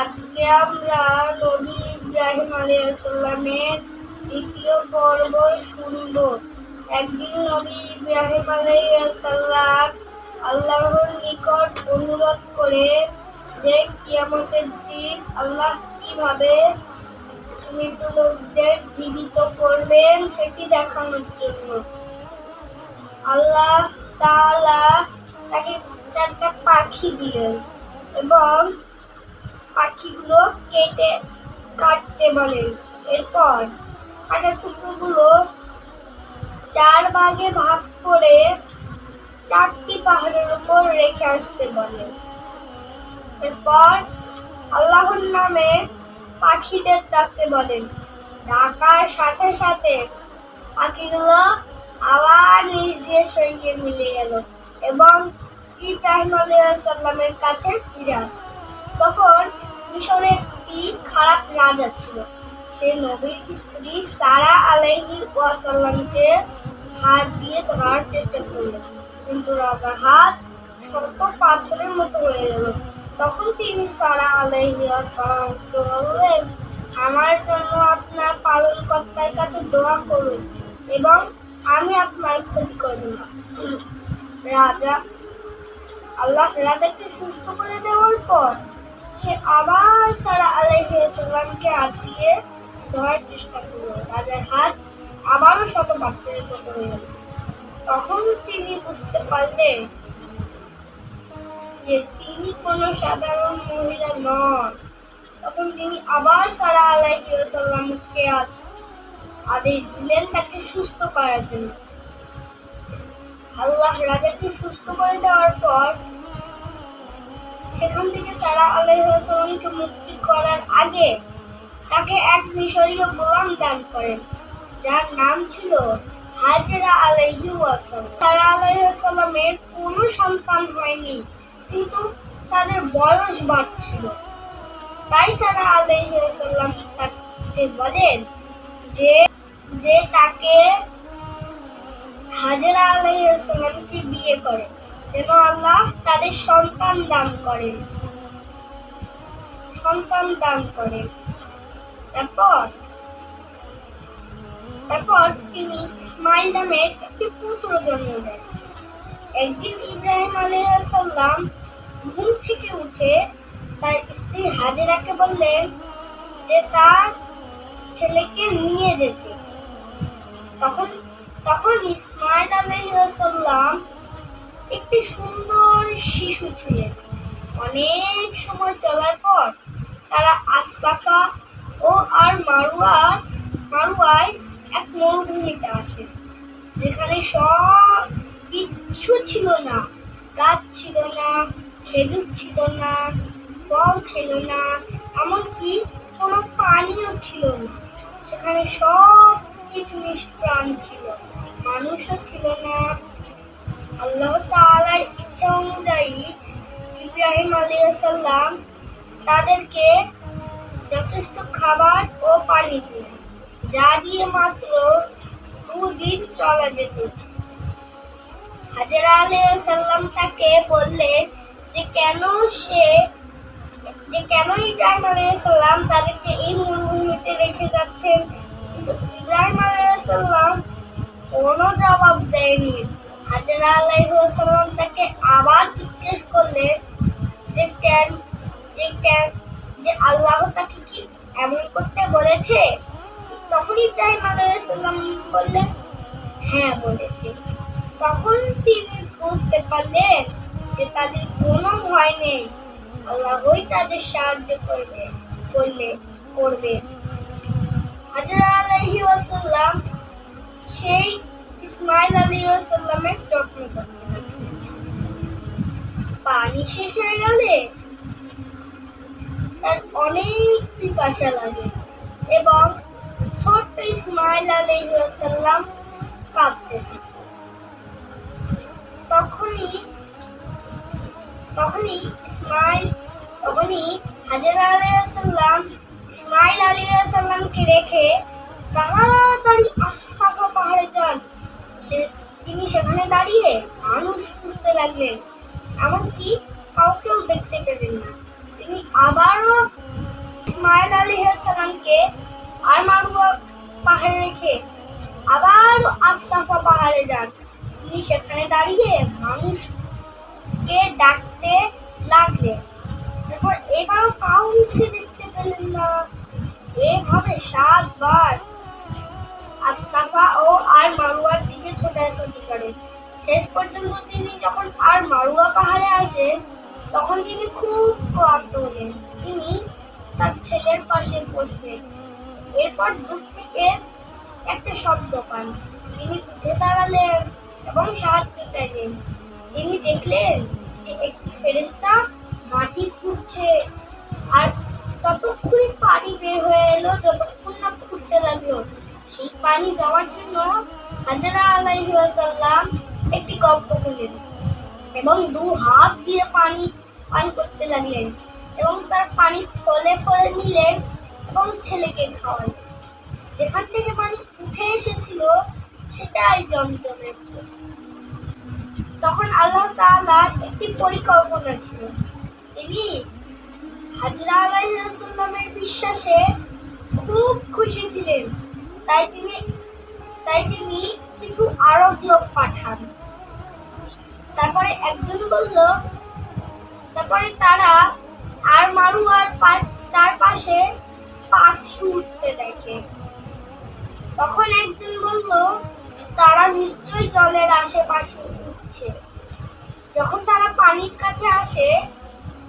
আজকে আমরা নবী ইব্রাহিম আলাইসাল্লামের দ্বিতীয় পর্ব শুনব। একদিন নবী ইব্রাহিম আলাইসাল্লাম আল্লাহর নিকট অনুরোধ করে যে কিয়ামতের দিন আল্লাহ কীভাবে মৃত লোকদের জীবিত করবেন সেটি দেখানোর জন্য। আল্লাহ তাআলা তাকে চারটা পাখি দিলেন এবং পাখিগুলো কেটে কাটতে বলেন এরপর কাটার টুকরোগুলো চার ভাগে ভাগ করে চারটি পাহাড়ের উপর রেখে আসতে বলেন এরপর আল্লাহর নামে পাখিদের ডাকতে বলেন ডাকার সাথে সাথে পাখিগুলো আবার নিজ দিয়ে সরিয়ে মিলে গেল এবং ইব্রাহিম আলাইসাল্লামের কাছে ফিরে আসে তখন মিশরে একটি খারাপ রাজা ছিল। সে নবীর স্ত্রী সারা আলাইহি ওয়াসাল্লামকে হাত দিয়ে ধরার চেষ্টা করল। কিন্তু রাজার হাত শক্ত পাথরের মতো হয়ে গেল। তখন তিনি সারা আলাইহি ওয়াসাল্লামকে বললেন, আমার জন্য আপনার পালনকর্তার কাছে দোয়া করুন এবং আমি আপনার ক্ষতি করব না। রাজা আল্লাহ রাজাকে সুস্থ করে দেওয়ার পর সে আবার সারা আলাইসাল্লামকে আঁচিয়ে ধরার চেষ্টা করল। রাজার হাত আবারও শত পাত্রের মতো হয়ে তখন তিনি বুঝতে পারলেন যে তিনি কোনো সাধারণ মহিলা নন। তখন তিনি আবার সারা আলাইসাল্লামকে আদেশ দিলেন তাকে সুস্থ করার জন্য। আল্লাহ রাজাকে সুস্থ করে দেওয়ার পর আলাইসাল্লামকে মুক্তি করার আগে তাকে এক মিশরীয় গোলাম দান করেন, যার নাম ছিল হাজেরা আলাইহি ওয়াসাল্লাম। সারা আলাইসাল্লামের কোনো সন্তান হয়নি, কিন্তু তাদের বয়স বাড়ছিল। তাই সারা আলাইসাল্লাম তাকে বলেন যে যে তাকে হাজরা আলাইসাল্লামকে বিয়ে করে এবং আল্লাহ তাদের সন্তান দান করেন। সন্তান দান করেন তারপর তারপর তিনি ইসমাইল নামের একটি পুত্র জন্ম দেন। একদিন ইব্রাহিম আলাইসাল্লাম ঘুম থেকে উঠে তার স্ত্রী হাজেরাকে বললেন যে, তার ছেলেকে নিয়ে যেতে। তখন তখন ইসমাইল আলাইসাল্লাম একটি সুন্দর শিশু ছিলেন। অনেক সময় চলার পর তারা আসাফা ও আর মারুয়া মারুয়ায় এক মরুভূমিতে আসে, যেখানে সব কিচ্ছু ছিল না। গাছ ছিল না, খেজুর ছিল না, ফল ছিল না, এমনকি কোনো পানিও ছিল না। সেখানে সব কিছু নিষ্প্রাণ ছিল, মানুষও ছিল না। আল্লাহ তাআলার ইচ্ছা অনুযায়ী ইব্রাহিম আলাইসাল্লাম তাদেরকে যথেষ্ট খাবার ও পানি দিলেন, যা দিয়ে মাত্র দুদিন চলা যেত। হাজরা আলাইসাল্লাম তাকে বললেন যে, কেন সে, যে কেন ইব্রাহিম আলাইসাল্লাম তাদেরকে এই মরুভূমিতে রেখে যাচ্ছেন? কিন্তু ইব্রাহিম আলাইসাল্লাম কোনো জবাব দেয়নি। হাজারা আলাইসাল্লাম তাকে আবার জিজ্ঞেস করলেন যে কেন যে কেন, যে আল্লাহ তাকে কি এমন করতে বলেছে? তখন ইব্রাহিম আলাইসাল্লাম বললেন হ্যাঁ বলেছে। তখন তিনি বুঝতে পারলেন যে তাদের কোনো ভয় নেই। আল্লাহই তাদের সাহায্য করবে, করলে, করবে। হাজরা আলাইহি ওয়াসাল্লাম সেই ইসমাইল আলী ওয়াসাল্লামের যত্ন করতে লাগলেন পানি শেষ হয়ে গেলে তার অনেক পিপাসা লাগে। এবং ছোট্ট ইসমাইল আলাইহি কাঁদতে তখনই তখনই ইসমাইল, তখনই হাজরা আলাইসাল্লাম ইসমাইল আলাইসাল্লামকে রেখে তাড়াতাড়ি আসাফা পাহাড়ে যান। তিনি সেখানে দাঁড়িয়ে মানুষ খুঁজতে লাগলেন। এমনকি কাউকেও দেখতে পেলেন না। তিনি আবারও ইসমাইল আলী আলাইহিসসালামকে আর মারুয়া পাহাড়ে রেখে আবার আসাফা পাহাড়ে যান। তিনি সেখানে দাঁড়িয়ে মানুষকে ডাকতে লাগলেন। তারপর এবারও কাউকে দেখতে পেলেন না। এভাবে সাতবার আসাফা ও আর মারুয়ার দিকে ছোটাছুটি করেন। শেষ পর্যন্ত তিনি যখন আর মারুয়া পাহাড়ে আসেন তখন তিনি খুব ক্লান্ত হলেন। তিনি তার ছেলের পাশে বসলেন। এরপর দূর থেকে একটা শব্দ পান। তিনি উঠে দাঁড়ালেন এবং সাহায্য চাইলেন। তিনি দেখলেন যে একটি ফেরেশতা মাটি খুঁড়ছে আর ততক্ষণে পানি বের হয়ে এলো, যতক্ষণ না ফুটতে লাগল। সেই পানি যাওয়ার জন্য হাজারা আলাইহি ওয়াসাল্লাম একটি গল্প করলেন এবং দু হাত দিয়ে পানি, পান করতে লাগলেন এবং তার পানি থলে করে নিলেন এবং ছেলেকে খাওয়ালেন। যেখান থেকে পানি উঠে এসেছিল, সেটাই জমজমের কূপ। তখন আল্লাহ তাআলার একটি পরিকল্পনা ছিল। তিনি হাজরা আলাইহিসসালামের বিশ্বাসে খুব খুশি ছিলেন। তাই তিনি তাই তিনি কিছু আরব লোক পাঠান। তারপরে একজন বলল, তারপরে তারা আর মারুয়ার চারপাশে পাখি উঠতে দেখে। তখন একজন বলল, তারা নিশ্চয়ই জলের আশেপাশে উঠছে। যখন তারা পানির কাছে আসে,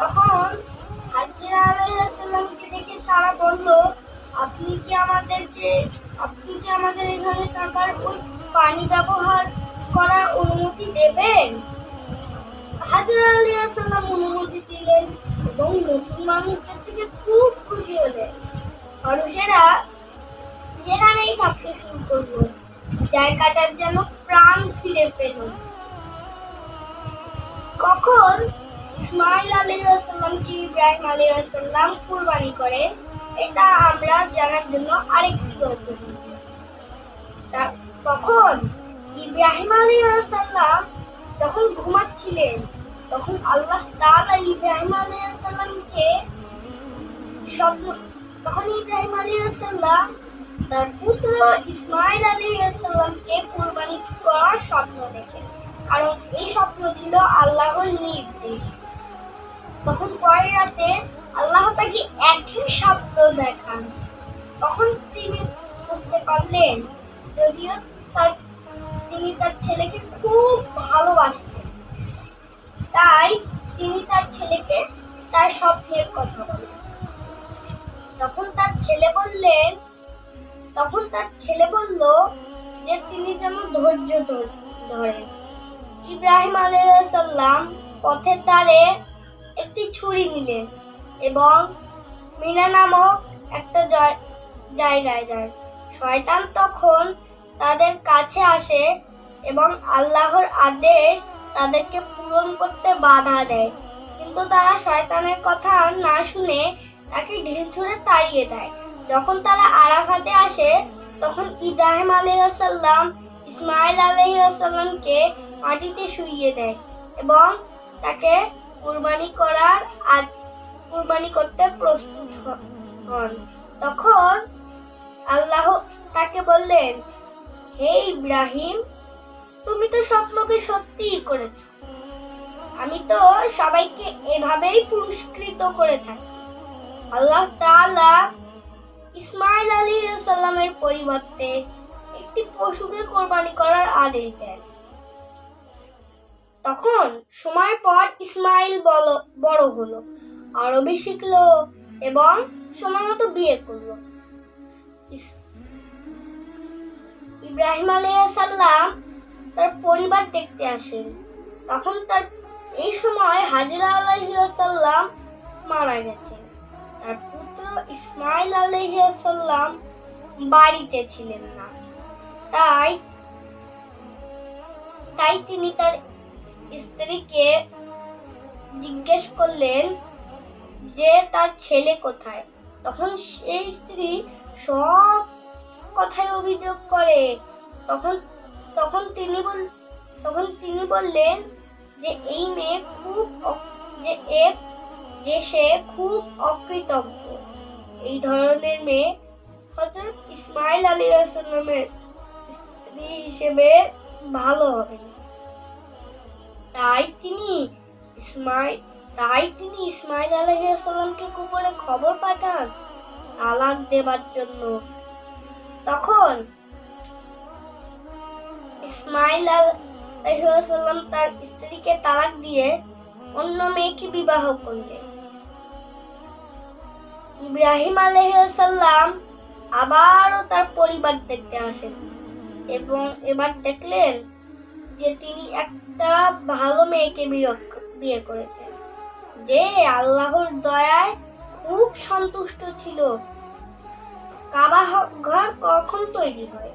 তখন হাজিরা আলাইসাল্লামকে দেখে তারা বলল, আপনি কি আমাদেরকে, আপনি কি আমাদের এখানে থাকার ওই পানি ব্যবহার করার অনুমতি দেবেন? হাজিরা আলাইসাল্লাম অনুমতি দিলেন এবং নতুন মানুষদের থেকে খুব খুশি হলেন। মানুষেরা যেখানেই থাকতে শুরু করল। জায়গাটার যেন প্রাণ ফিরে পেল। কখন ইসমাইল আলাইসাল্লামকে ইব্রাহিম আলাইসাল্লাম কুরবানি করে, এটা আমরা জানার জন্য আরেকটি গল্প তখন ইব্রাহিম আলাইসাল্লাম যখন ঘুমাচ্ছিলেন, তখন আল্লাহ তাআলা ইব্রাহিম আলাইসাল্লামকে স্বপ্ন তখন ইব্রাহিম আলাইসাল্লাম তার পুত্র ইসমাইল আলাইসাল্লামকে কুরবানি করার স্বপ্ন দেখেন। কারণ এই স্বপ্ন ছিল আল্লাহর নির্দেশ। তখন পরের রাতে আল্লাহ তাকে একই শব্দ দেখান। তখন তিনি বুঝতে পারলেন, যদিও তার তিনি তার ছেলেকে খুব ভালোবাসতেন। তাই তিনি তার ছেলেকে তার স্বপ্নের কথা বলেন। তখন তার ছেলে বললেন, তখন তার ছেলে বলল যে তিনি যেন ধৈর্য ধর- ধরেন। ইব্রাহিম আলাইসাল্লাম পথের ধারে একটি ছুরি নিলেন এবং মিনা নামক একটা জয়- জায়গায় যায়। শয়তান তখন তাদের কাছে আসে এবং আল্লাহর আদেশ তাদেরকে পূরণ করতে বাধা দেয়। কিন্তু তারা শয়তানের কথা না শুনে তাকে ঢিল ছুঁড়ে তাড়িয়ে দেয়। যখন তারা আরাফাতে আসে, তখন ইব্রাহিম আলাইসাল্লাম ইসমাইল আলাইসাল্লামকে মাটিতে শুইয়ে দেয় এবং তাকে কুরবানি করার কুরবানি করতে প্রস্তুত হন। তখন আল্লাহ তাকে বললেন, হে ইব্রাহিম তুমি তো স্বপ্নকে সত্যিই করেছ। আমি তো সবাইকে এভাবেই পুরস্কৃত করে থাকি। আল্লাহ তাআলা ইসমাইল আলী সাল্লামের পরিবর্তে একটি পশুকে কোরবানি করার আদেশ দেন। তখন সময় পর ইসমাইল বড় হলো, আরবি শিখলো এবং সময় মতো বিয়ে করল। ইব্রাহিম আলাইসাল্লাম তার পরিবার দেখতে আসেন তখন তার এই সময় হাজরা আলাইসাল্লাম মারা গেছেন তার পুত্র ইসমাইল আলাইসাল্লাম বাড়িতে ছিলেন না। তাই তাই তিনি তার স্ত্রীকে জিজ্ঞেস করলেন যে, তার ছেলে কোথায়? তখন সেই স্ত্রী সব কথায় অভিযোগ করে। তখন তখন তিনি বল তখন তিনি বললেন যে, এই মেয়ে খুব যে এক যে সে খুব অকৃতজ্ঞ। এই ধরনের মেয়ে হজরত ইসমাইল আলী সাল্লামের স্ত্রী হিসেবে ভালো হবে। তাই তিনি ইসমাইল তাই তিনি ইসমাইল আলাইসাল্লামকে কুপুরে খবর পাঠান তালাক দেবার জন্য। তখন ইসমাইল আলাইসাল্লাম তার স্ত্রীকে তালাক দিয়ে অন্য মেয়েকে বিবাহ করলেন ইব্রাহিম আলাইসাল্লাম আবারও তার পরিবার দেখতে আসেন এবং এবার দেখলেন যে তিনি একটা ভালো মেয়েকে বিয়ে করেছেন। যে আল্লাহর দয়ায় খুব সন্তুষ্ট ছিল। কাবা ঘর কখন তৈরি হয়?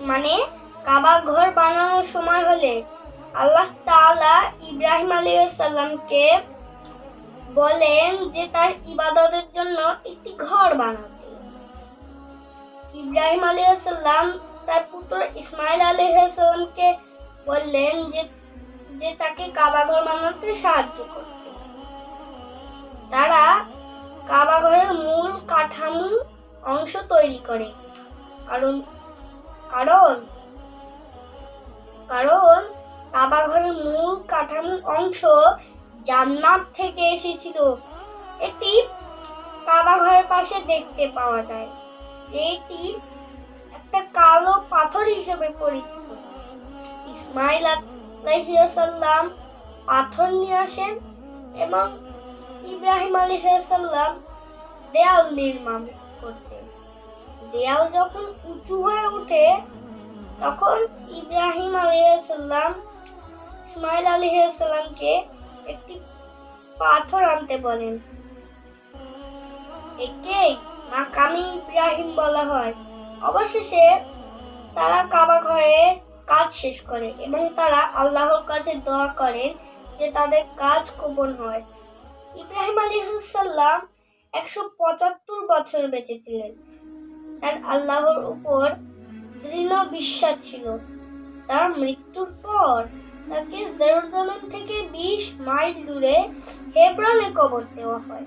মানে কাবা ঘর বানানোর সময় হলে আল্লাহ তাআলা ইব্রাহিম আলাইহিস সালামকে বলেন যে তার ইবাদতের জন্য একটি ঘর বানাতে। ইব্রাহিম আলাইহিস সালাম তার পুত্র ইসমাইল আলাইহিস সালামকে বললেন যে যে তাকে কাবা ঘর বানাতে সাহায্য করতে। তারা কাবা ঘরের মূল কাঠামো অংশ তৈরি করে। কারণ কারণ কারণ কাবা ঘরের মূল কাঠামো অংশ জান্নাত থেকে এসেছিল। এটি কাবা ঘরের পাশে দেখতে পাওয়া যায়। এটি একটা কালো পাথর হিসেবে পরিচিত। ইসমাইল আলাইহিসাল্লাম পাথর নিয়ে আসেন এবং ইব্রাহিম আলাইহিসাল্লাম দেয়াল নির্মাণ করতেন। দেয়াল যখন উঁচু হয়ে ওঠে তখন ইব্রাহিম আলাইহিসাল্লাম ইসমাইল আলাইহিসাল্লামকে একটি পাথর আনতে বলেন। একেই মাকামি ইব্রাহিম বলা হয়। অবশেষে তারা কাবা ঘরের কাজ শেষ করে এবং তারা আল্লাহর কাছে দোয়া করেন যে তাদের কাজ কবুল হয়। ইব্রাহিম আলাইহিসসালাম একশো পঁচাত্তর বছর বেঁচে ছিলেন। তার আল্লাহর উপর দৃঢ় বিশ্বাস ছিল। তার মৃত্যুর পর তাকে জেরুজালেম থেকে বিশ মাইল দূরে হেব্রনে কবর দেওয়া হয়।